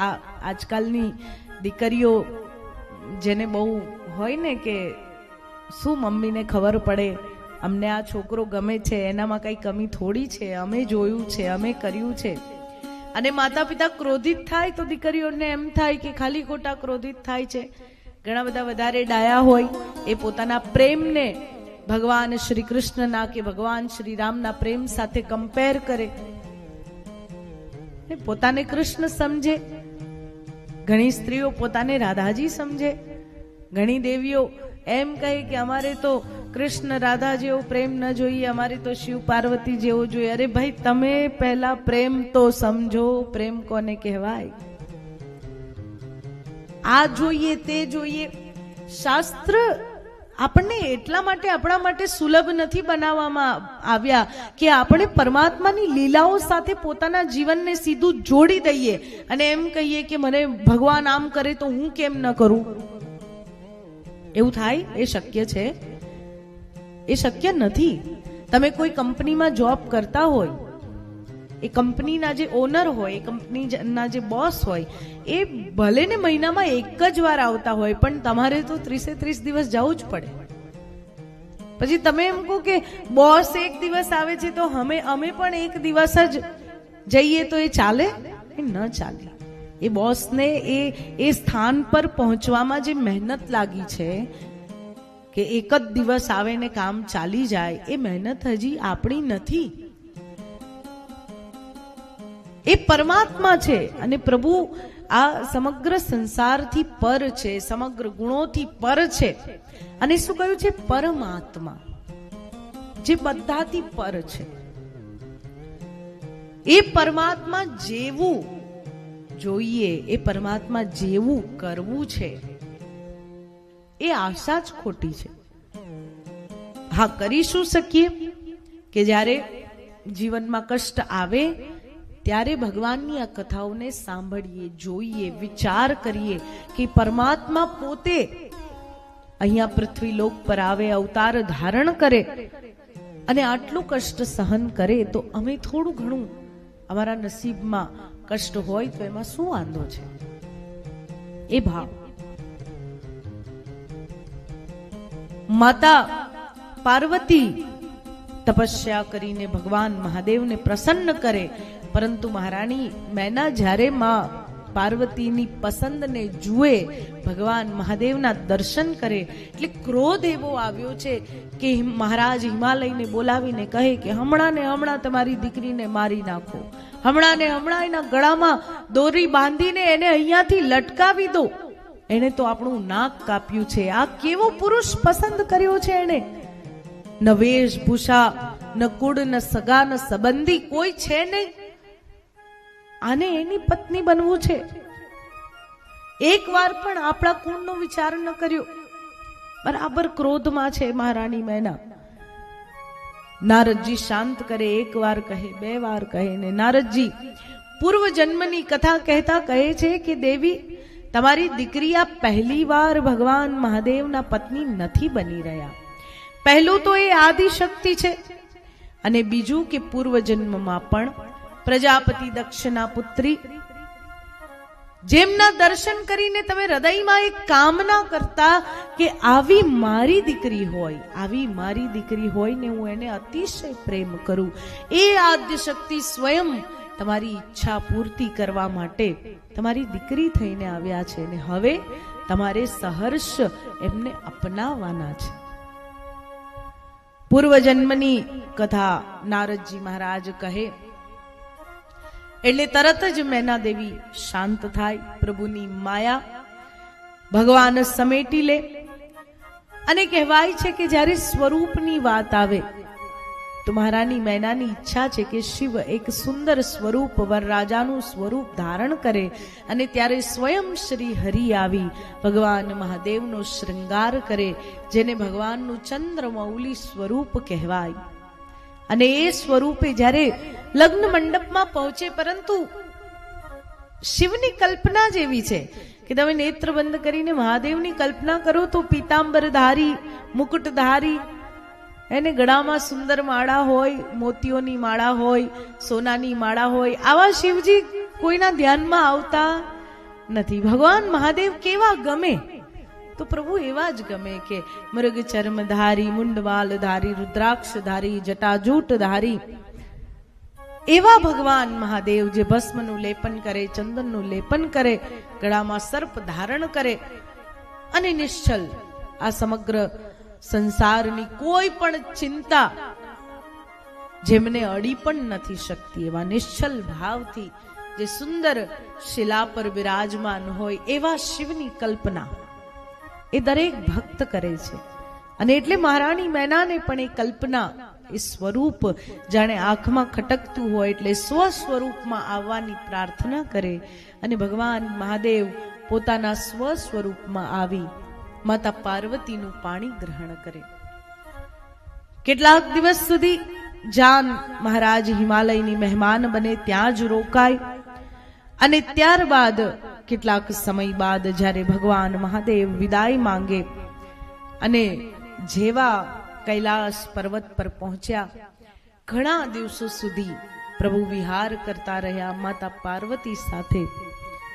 આ આજકાલની દીકરીઓ જેને બહુ હોય ને કે શું મમ્મીને ખબર પડે, અમને આ છોકરો ગમે છે, એનામાં કંઈ કમી થોડી છે, અમે જોયું છે, અમે કર્યું છે. અને માતા પિતા ક્રોધિત થાય તો દીકરીઓને એમ થાય કે ખાલી ખોટા ક્રોધિત થાય છે. ઘણા બધા વધારે ડાયા હોય, એ પોતાના પ્રેમને ભગવાન શ્રી કૃષ્ણના કે ભગવાન શ્રી રામના પ્રેમ સાથે કમ્પેર કરે. પોતાને કૃષ્ણ સમજે. ઘણી સ્ત્રીઓ પોતાને રાધાજી સમજે. ઘણી દેવીઓ એમ કહે કે અમારે તો કૃષ્ણ રાધા જેવો પ્રેમ ન જોઈએ, અમારે તો શિવ પાર્વતી જેવો જોઈએ. અરે ભાઈ, તમે પહેલા પ્રેમ તો સમજો, પ્રેમ કોને કહેવાય? આ જોઈએ, તે જોઈએ. શાસ્ત્ર આપણને એટલા માટે આપણા માટે સુલભ નથી બનાવવામાં આવ્યા કે આપણે પરમાત્માની લીલાઓ સાથે પોતાના જીવનને સીધું જોડી દઈએ અને એમ કહીએ કે મને ભગવાન આમ કરે તો હું કેમ ન કરું? એવું થાય? એ શક્ય છે? એ શક્ય નથી? તમે કોઈ કંપનીમાં જોબ કરતા હોય એ કંપનીના જે ઓનર હોય, એ કંપનીના જે બોસ હોય, એ ભલે ને મહિનામાં એક જ વાર આવતા હોય, પણ તમારે તો ત્રીસે ત્રીસ દિવસ જવું જ પડે. પછી તમે એમ કહો કે બોસ એક દિવસ આવે છે તો અમે અમે પણ એક દિવસ જ જઈએ તો એ ચાલે? એ ન ચાલે. એ બોસને એ એ સ્થાન પર પહોંચવામાં જે મહેનત લાગી છે કે એક જ દિવસ આવે ને કામ ચાલી જાય, એ મહેનત હજી આપણી નથી. એ પરમાત્મા છે અને પ્રભુ આ સમગ્ર સંસારથી પર છે, સમગ્ર ગુણોથી પર છે. અને શું કહ્યું છે? પરમાત્મા. જે બધાથી પર છે. એ પરમાત્મા જેવું જોઈએ, એ પરમાત્મા જેવું કરવું છે, એ આશા જ ખોટી છે. હા, કરી શું શકીએ? કે જ્યારે જીવનમાં કષ્ટ આવે ત્યારે ભગવાનની આ કથાઓને સાંભળીએ, જોઈએ, વિચાર કરીએ કે પરમાત્મા પોતે અહીંયા પૃથ્વી લોક પર આવે, અવતાર ધારણ કરે અને આટલું કષ્ટ સહન કરે, તો અમે થોડું ઘણું અમારા નસીબમાં કષ્ટ હોય તો એમાં શું વાંધો છે? એ ભાવ. માતા પાર્વતી તપસ્યા કરીને ભગવાન મહાદેવને પ્રસન્ન કરે પરંતુ મહારાણી, મેના જ્યારે માં પાર્વતીની પસંદને જુએ, ભગવાન મહાદેવના દર્શન કરે, એટલે ક્રોધ એવો આવ્યો છે કે મહારાજ હિમાલયને બોલાવીને કહે કે હમણાં ને હમણાં તમારી દીકરીને મારી નાખો. હમણાં ને હમણાં એના ગળામાં દોરી બાંધીને એને અહીંયાથી લટકાવી દો. એને તો આપણું નાક કાપ્યું છે. આ કેવો પુરુષ પસંદ કર્યો છે એને ન વેશભૂષા, ન કુળ, ન સગા, ન સંબંધી કોઈ છે નહીં. આને એની પત્ની બનવું છે. એક વાર પણ આપણા કુળનો વિચાર ન કર્યો. બરાબર ક્રોધમાં છે મહારાણી મેના નારદજી શાંત કરે એક વાર કહે, બે વાર કહે ને નારદજી, પૂર્વ જન્મની કથા કહેતા કહે છે કે, દેવી, તમારી દીકરી આ પહેલી વાર ભગવાન મહાદેવના પત્ની નથી બની રહ્યા. પહેલું તો એ આદિશક્તિ છે. અને બીજું કે પૂર્વ જન્મમાં પણ પ્રજાપતિ દક્ષના પુત્રી. જેમના દર્શન કરીને તમે હૃદયમાં એક કામના કરતા કે આવી મારી દીકરી હોય, આવી મારી દીકરી હોય ને હું એને અતિશય પ્રેમ કરું. એ આદ્ય શક્તિ સ્વયં તમારી ઈચ્છા પૂર્તિ કરવા માટે તમારી દીકરી થઈને આવ્યા છે ને હવે તમારે સહર્ષ એમને અપનાવવાના છે. પૂર્વજન્મની કથા નારદજી મહારાજ કહે એટલે તરત જ મેના દેવી શાંત થાય, પ્રભુની માયા ભગવાન સમેટી લે. અને કહેવાય છે કે જ્યારે સ્વરૂપની વાત આવે, તો મહારાની મેનાની ઈચ્છા છે કે શિવ એક સુંદર સ્વરૂપ, વરરાજાનું સ્વરૂપ ધારણ કરે. અને ત્યારે સ્વયં શ્રી હરિ આવી, ભગવાન મહાદેવનો શૃંગાર કરે, જેને ભગવાનનું ચંદ્રમૌલી સ્વરૂપ કહેવાય. અને એ સ્વરૂપે જ્યારે લગ્ન મંડપમાં પહોંચે, પરંતુ શિવની કલ્પના જેવી છે કે તમે નેત્ર બંધ કરીને મહાદેવની કલ્પના કરો તો પીતાંબરધારી, મુકુટધારી, એને ગળામાં સુંદર માળા હોય, મોતીઓની માળા હોય, સોનાની માળા હોય, આવા શિવજી કોઈના ધ્યાનમાં આવતા નથી. ભગવાન મહાદેવ કેવા ગમે? તો પ્રભુ, એવા જ ગમે કે મૃગ ચર્મધારી ધારી જટાજૂટ ધારી. એવા ભગવાન મહાદેવ જે ભસ્મનું લેપન કરે, ચંદનનું લેપન કરે, ગળામાં સર્પ ધારણ કરે અને નિશ્ચલ આ સમગ્ર સંસારની કોઈ પણ ચિંતા જેમને અડી પણ નથી શકતી, એવા નિશ્ચલ ભાવથી જે સુંદર શિલા પર વિરાજમાન હોય, એવા શિવની કલ્પના. એ દરેક ભક્ત કરે છે. અને એટલે મહારાણી મેનાને પણ એ કલ્પના, એ સ્વરૂપ જાણે આંખમાં ખટકતું હોય એટલે સ્વ સ્વરૂપમાં આવવાની પ્રાર્થના કરે અને ભગવાન મહાદેવ પોતાના સ્વ સ્વરૂપમાં આવી માતા પાર્વતીનું પાણી ગ્રહણ કરે. કેટલાક દિવસ સુધી જાન મહારાજ હિમાલયની મહેમાન બને, ત્યાં જ રોકાય અને ત્યારબાદ કેટલાક સમય બાદ જ્યારે ભગવાન મહાદેવ વિદાય માંગે અને જેવા કૈલાસ પર્વત પર પહોંચ્યા, ઘણા દિવસો સુધી પ્રભુ વિહાર કરતા રહ્યા માતા પાર્વતી સાથે.